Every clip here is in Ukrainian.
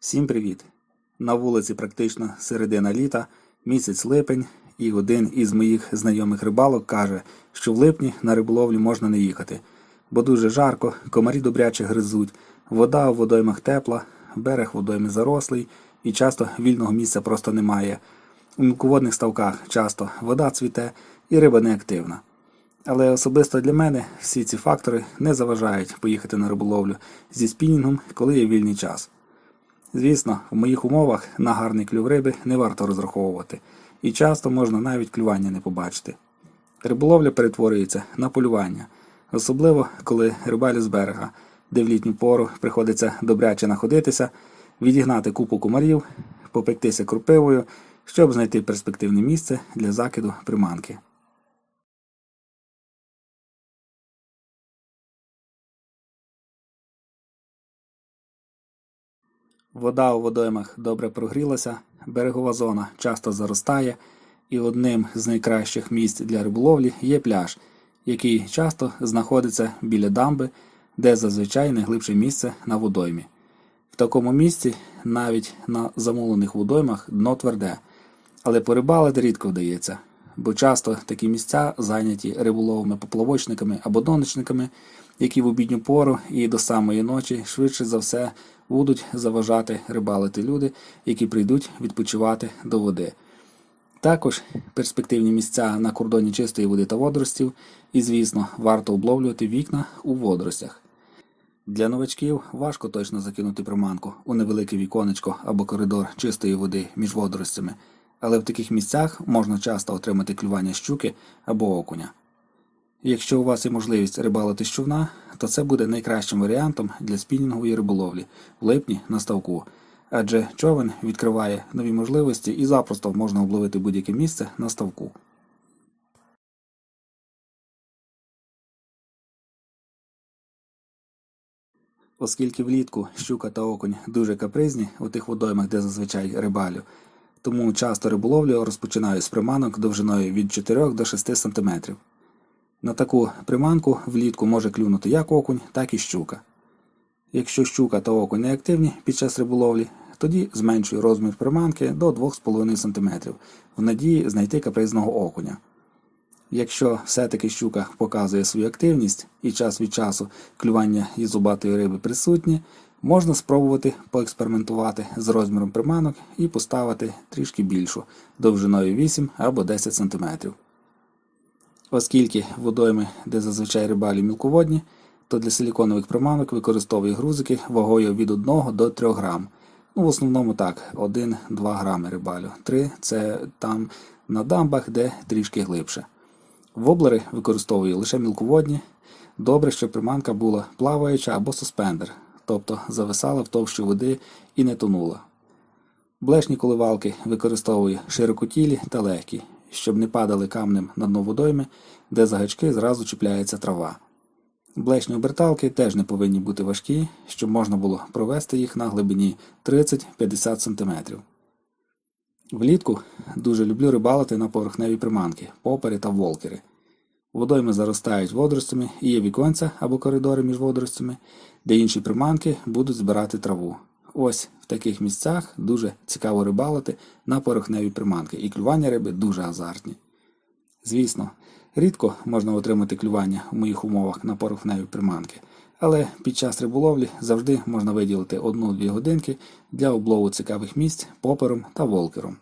Всім привіт! На вулиці практично середина літа, місяць липень, і один із моїх знайомих рибалок каже, що в липні на риболовлю можна не їхати, бо дуже жарко, комарі добряче гризуть, вода у водоймах тепла, берег водойми зарослий і часто вільного місця просто немає. У мілководних ставках часто вода цвіте і риба неактивна. Але особисто для мене всі ці фактори не заважають поїхати на риболовлю зі спінінгом, коли є вільний час. Звісно, в моїх умовах на гарний клюв риби не варто розраховувати, і часто можна навіть клювання не побачити. Риболовля перетворюється на полювання, особливо коли рибалю з берега, де в літню пору приходиться добряче находитися, відігнати купу комарів, попектися крупивою, щоб знайти перспективне місце для закиду приманки. Вода у водоймах добре прогрілася, берегова зона часто заростає, і одним з найкращих місць для риболовлі є пляж, який часто знаходиться біля дамби, де зазвичай найглибше місце на водоймі. В такому місці навіть на замулених водоймах дно тверде, але порибалити рідко вдається, бо часто такі місця зайняті риболовими поплавочниками або донечниками, які в обідню пору і до самої ночі швидше за все будуть заважати рибалити люди, які прийдуть відпочивати до води. Також перспективні місця на кордоні чистої води та водоростів, і, звісно, варто обловлювати вікна у водоростях. Для новачків важко точно закинути приманку у невелике віконечко або коридор чистої води між водоростями, але в таких місцях можна часто отримати клювання щуки або окуня. Якщо у вас є можливість рибалити з човна, то це буде найкращим варіантом для спінінгової риболовлі в липні на ставку, адже човен відкриває нові можливості і запросто можна обловити будь-яке місце на ставку. Оскільки влітку щука та окунь дуже капризні у тих водоймах, де зазвичай рибалю, тому часто риболовлю розпочинаю з приманок довжиною від 4 до 6 см. На таку приманку влітку може клюнути як окунь, так і щука. Якщо щука та окунь не активні під час риболовлі, тоді зменшую розмір приманки до 2,5 см в надії знайти капризного окуня. Якщо все-таки щука показує свою активність і час від часу клювання і зубатої риби присутні, можна спробувати поекспериментувати з розміром приманок і поставити трішки більшу довжиною 8 або 10 см. Оскільки водойми, де зазвичай рибалі мілководні, то для силіконових приманок використовую грузики вагою від 1 до 3 грам. Ну, в основному так, 1-2 грами рибалю. 3 це там на дамбах, де трішки глибше. Воблери використовую лише мілководні. Добре, щоб приманка була плаваюча або суспендер, тобто зависала в товщу води і не тонула. Блешні коливалки використовую широкотілі та легкі, щоб не падали камнем на дно водойми, де за гачки зразу чіпляється трава. Блешні оберталки теж не повинні бути важкі, щоб можна було провести їх на глибині 30-50 см. Влітку дуже люблю рибалити на поверхневі приманки, попери та волкери. Водойми заростають водоростями і є віконця або коридори між водоростями, де інші приманки будуть збирати траву. Ось в таких місцях дуже цікаво рибалити на порохневі приманки, і клювання риби дуже азартні. Звісно, рідко можна отримати клювання в моїх умовах на порохневі приманки, але під час риболовлі завжди можна виділити 1-2 годинки для облову цікавих місць попером та волкером.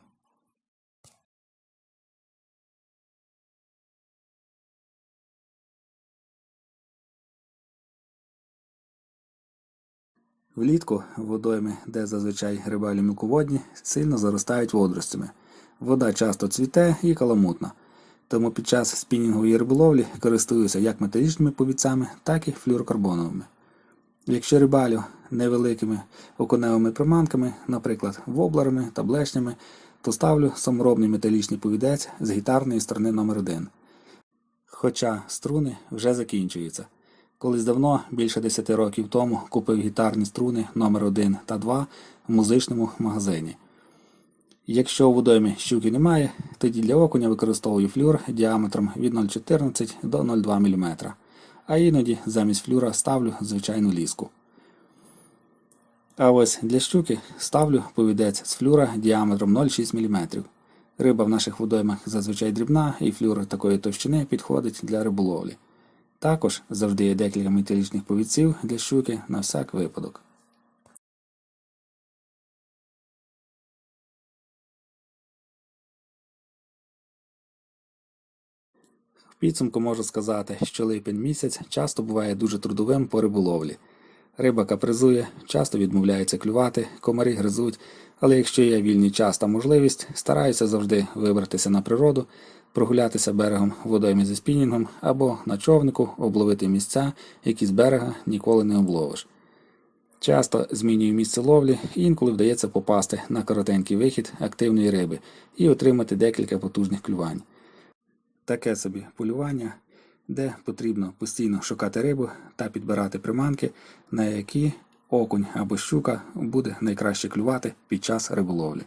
Влітку водойми, де зазвичай рибалі мілководні, сильно заростають водоростями. Вода часто цвіте і каламутна. Тому під час спінінгової риболовлі користуюся як металічними повідцями, так і флюорокарбоновими. Якщо рибалю невеликими окуневими приманками, наприклад, воблерами та блешнями, то ставлю саморобний металічний повідець з гітарної сторони номер 1 Хоча струни вже закінчуються. Колись давно, більше 10 років тому, купив гітарні струни номер 1 та 2 в музичному магазині. Якщо у водоймі щуки немає, тоді для окуня використовую флюр діаметром від 0,14 до 0,2 мм, а іноді замість флюра ставлю звичайну ліску. А ось для щуки ставлю повідець з флюра діаметром 0,6 мм. Риба в наших водоймах зазвичай дрібна, і флюр такої товщини підходить для риболовлі. Також завжди є декілька металічних повідців для щуки на всяк випадок. В підсумку можу сказати, що липень місяць часто буває дуже трудовим по риболовлі. Риба капризує, часто відмовляється клювати, комарі гризуть, але якщо є вільний час та можливість, стараюся завжди вибратися на природу, прогулятися берегом водойми зі спінінгом або на човнику обловити місця, які з берега ніколи не обловиш. Часто змінюю місце ловлі інколи вдається попасти на коротенький вихід активної риби і отримати декілька потужних клювань. Таке собі полювання, де потрібно постійно шукати рибу та підбирати приманки, на які окунь або щука буде найкраще клювати під час риболовлі.